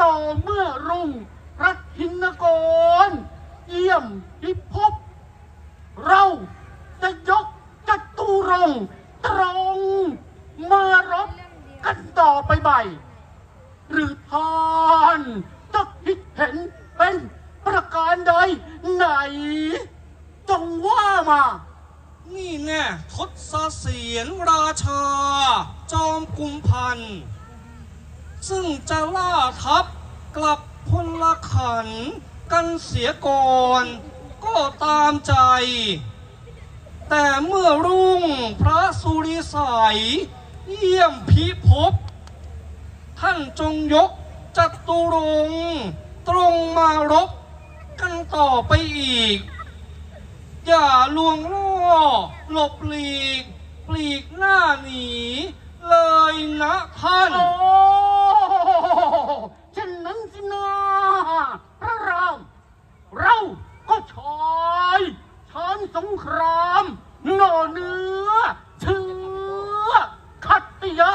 ต่อเมื่อรุ่งรัทินกร เยี่ยมพิภพเราจะยกจตุรงตรง มารบกันต่อไปใบหรือทานจะคิดเห็นเป็นประการใดไหน จงว่ามา นี่แน่ทศเสียนราชา จอมกุมพันธ์ ซึ่งจะล่าทัพกลับพลขันกันเสียก่อนก็ตามใจ แต่เมื่อรุ่งพระสุริสัย เยี่ยมพิภพท่านจงยกจัตุรงตรงมารบกันต่อไปอีก อย่าลวงล่อหลบหลีก ปลีกหน้าหนี เลยนะท่าน งครามโนเนื้อเชื้อคัตติยะ